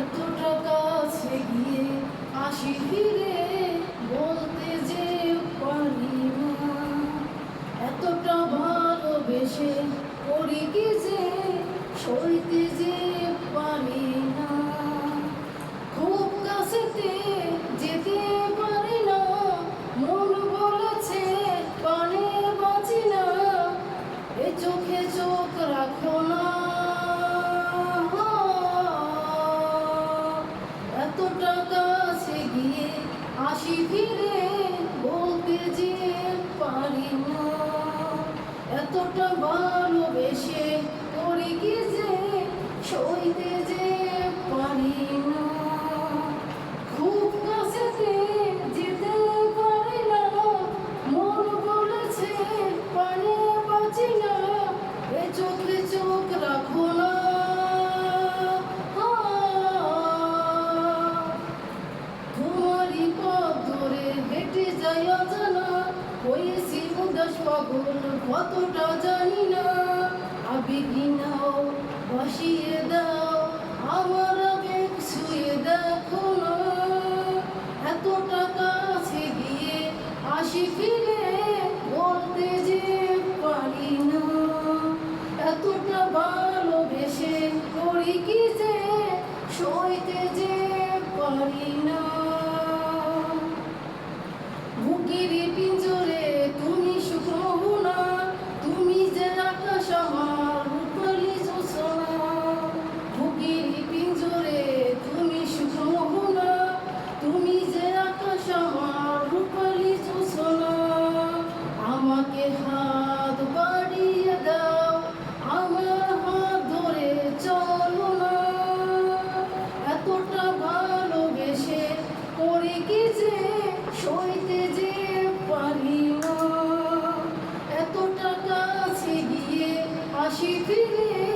এতটা কাছে গিয়ে আসি ফিরে, বলতে যে পারি না। এতটা ভালোবেসে করি কি যে সইতে যে পারি না। ধীরে বলতে যে পারি না এতটা ভালোবেসে পড়ে গিয়ে যে সইতে যে কবর কতটা জানি না। Наші квіти